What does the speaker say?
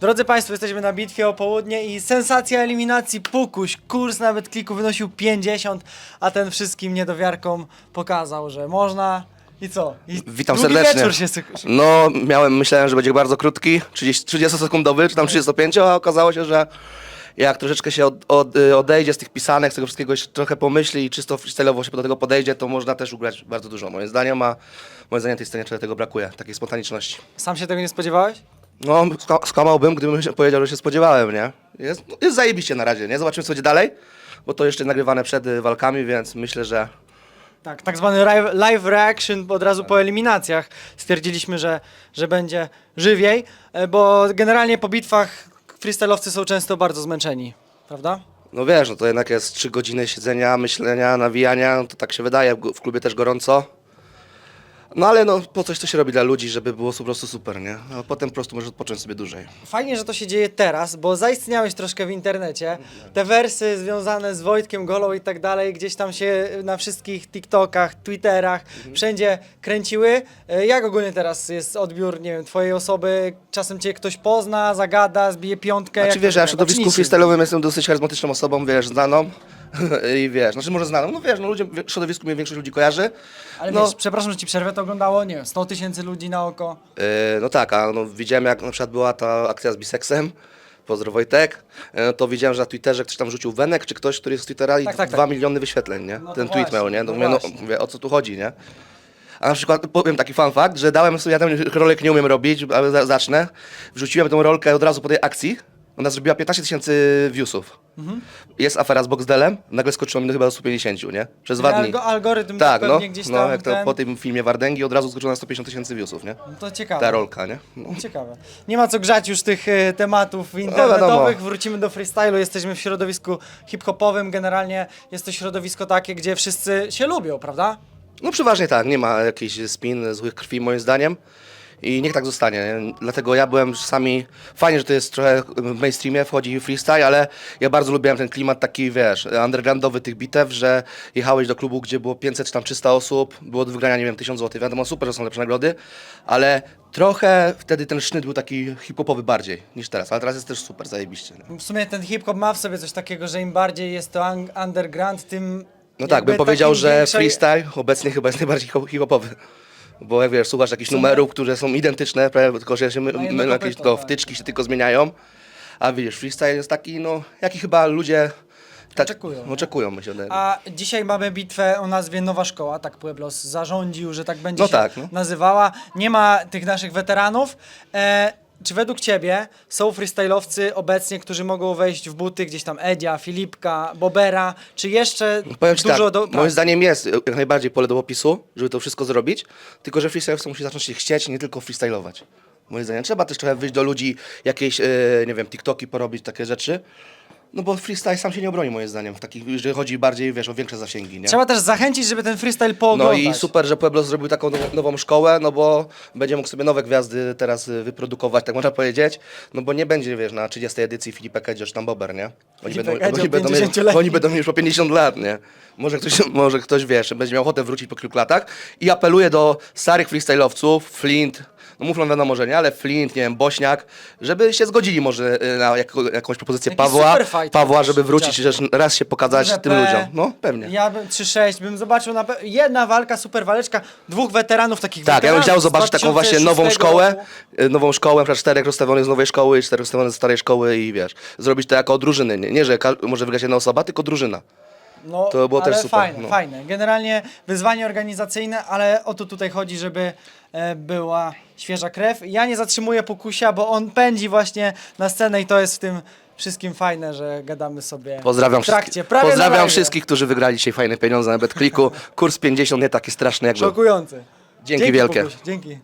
Drodzy Państwo, jesteśmy na bitwie o południe i sensacja eliminacji Pukuś. Kurs nawet kliku wynosił 50, a ten wszystkim niedowiarkom pokazał, że można i co? I Witam długi serdecznie. wieczór się No, miałem, myślałem, że będzie bardzo krótki, 30, 30-sekundowy, czy tam 35, a okazało się, że jak troszeczkę się od, od, y, odejdzie z tych pisanek, z tego wszystkiego jeszcze trochę pomyśli i czysto freestyle'owo się do tego podejdzie, to można też ugrać bardzo dużo, moim zdaniem, a moim zdaniem tej scenie trochę tego brakuje, takiej spontaniczności. Sam się tego nie spodziewałeś? No, ska- skłamałbym, gdybym się powiedział, że się spodziewałem, nie? Jest, no, jest zajebiście na razie, nie? Zobaczymy, co będzie dalej, bo to jeszcze nagrywane przed y, walkami, więc myślę, że Tak, tak zwany live, live reaction od razu po eliminacjach. Stwierdziliśmy, że, że będzie żywiej, e, bo generalnie po bitwach freestyle'owcy są często bardzo zmęczeni, prawda? No wiesz, no to jednak jest trzy godziny siedzenia, myślenia, nawijania, no to tak się wydaje, w w klubie też gorąco. No ale no po coś to się robi dla ludzi, żeby było po prostu super, nie? A potem po prostu możesz odpocząć sobie dłużej. Fajnie, że to się dzieje teraz, bo zaistniałeś troszkę w internecie. Te wersy związane z Wojtkiem Golą i tak dalej, gdzieś tam się na wszystkich TikTokach, Twitterach, wszędzie kręciły. E, Jak ogólnie teraz jest odbiór, nie wiem, twojej osoby? Czasem cię ktoś pozna, zagada, zbije piątkę. Znaczy jak wiesz, ja w wygląda? Czy środowisku nic freestyle'owym jestem dosyć charyzmatyczną osobą, wiesz, znaną. I wiesz, znaczy może znaną, no wiesz, no ludzie, w środowisku mnie większość ludzi kojarzy. Ale no, wiesz, przepraszam, że ci przerwę, to oglądało, nie wiem, 100 tysięcy ludzi na oko. Yy, no tak, a no, widziałem jak na przykład była ta akcja z biseksem, pozdro Wojtek, yy, to widziałem, że na Twitterze ktoś tam rzucił Wenek, czy ktoś, który jest z Twittera i Tak, tak, 2 tak. miliony wyświetleń, nie? No to Ten tweet właśnie, miał, nie? no No, mówię, no, właśnie. mówię, o co tu chodzi, nie? A na przykład powiem taki fun fact, że dałem sobie, ja ten rolek nie umiem robić, ale za- zacznę. Wrzuciłem tą rolkę od razu po tej akcji. Ona zrobiła 15 tysięcy viewsów. Mhm. Jest afera z Boxdelem, nagle skoczyło mi do chyba do 150, nie? Przez dwa dni. Algo, algorytm Tak, no, pewnie gdzieś tam no jak to ten... po tym filmie Wardęgi od razu skoczyło na 150 tysięcy viewsów, nie? No to ciekawe. Ta rolka, nie? No. Ciekawe. Nie ma co grzać już tych e, tematów wiadomo. internetowych. Wrócimy do freestylu. Jesteśmy w środowisku hip-hopowym. Generalnie jest to środowisko takie, gdzie wszyscy się lubią, prawda? No przeważnie tak, nie ma jakichś spin, złych krwi moim zdaniem. I niech tak zostanie. nie? Dlatego ja byłem czasami. Fajnie, że to jest trochę w mainstreamie, wchodzi freestyle, ale ja bardzo lubiłem ten klimat taki, wiesz, undergroundowy tych bitew, że jechałeś do klubu, gdzie było 500 czy tam 300 osób, było do wygrania, nie wiem, 1000 zł. Wiadomo, super, że są lepsze nagrody, ale trochę wtedy ten sznyt był taki hip-hopowy bardziej niż teraz. Ale teraz jest też super, zajebiście. Nie? W sumie ten hip-hop ma w sobie coś takiego, że im bardziej jest to un- underground, tym. No tak, bym powiedział, że większej- freestyle obecnie chyba jest najbardziej hip- hip-hopowy. Bo jak wiesz, słuchasz jakichś numerów, które są identyczne, prawie, tylko że się my, my, jakieś to wtyczki się tylko zmieniają. A widzisz, freestyle jest taki, no, jaki chyba ludzie tak, Oczekują, nie? Oczekują, myślę. że- A dzisiaj mamy bitwę o nazwie Nowa Szkoła, tak Pueblos zarządził, że tak będzie No się tak, no. nazywała. Nie ma tych naszych weteranów. E, czy według Ciebie są freestyle'owcy obecnie, którzy mogą wejść w buty gdzieś tam Edzia, Filipka, Bobera, czy jeszcze Powiem ci dużo tak, do... moim zdaniem jest jak najbardziej pole do opisu, żeby to wszystko zrobić, tylko że freestylowcy musi zacząć się chcieć, nie tylko freestylować. Moim zdaniem trzeba też trochę wyjść do ludzi, jakieś, e, nie wiem, TikToki porobić, takie rzeczy. No bo freestyle sam się nie obroni moim zdaniem, w takich, że chodzi bardziej, wiesz, o większe zasięgi, nie? Trzeba też zachęcić, żeby ten freestyle No pooglądać. i super, że Pueblo zrobił taką nową, nową szkołę, no bo będzie mógł sobie nowe gwiazdy teraz y, wyprodukować, tak można powiedzieć. No bo nie będzie, wiesz, na 30 edycji Filipek Edzio czy tam Bober, nie? Oni będą, Edzio, oni, będą mieli, 50-letni. oni będą mieli już po 50 lat, nie? Może ktoś, może ktoś, wiesz, będzie miał ochotę wrócić po kilku latach. I apeluję do starych freestyle'owców, Flint, no Muflon wiadomo, że nie, ale Flint, nie wiem, Bośniak, żeby się zgodzili może y, na jako, jakąś propozycję Pawła, superfight Pawła, żeby wrócić, też raz się pokazać WP, tym ludziom. No, pewnie. Ja bym 3-6, bym zobaczył na pe- jedna walka, super waleczka, dwóch weteranów takich Tak, ja bym weteranów chciał z zobaczyć taką właśnie 2006 nową szkołę, roku. y, nową szkołę, na przykład czterech rozstawionych z nowej szkoły i czterech rozstawionych z starej szkoły i wiesz, zrobić to jako drużyny, nie, nie że ka- może wygrać jedna osoba, tylko drużyna. No, To było ale też super, Fajne, no. fajne. Generalnie wyzwanie organizacyjne, ale o to tutaj chodzi, żeby e, była świeża krew. Ja nie zatrzymuję pokusia, bo on pędzi właśnie na scenę i to jest w tym wszystkim fajne, że gadamy sobie Pozdrawiam w trakcie. wszystkich, Prawie na pozdrawiam live. wszystkich, którzy wygrali dzisiaj fajne pieniądze na BetClicku. Kurs 50 nie taki straszny jak był. Szokujący. Dzięki wielkie. Pokuś, dzięki.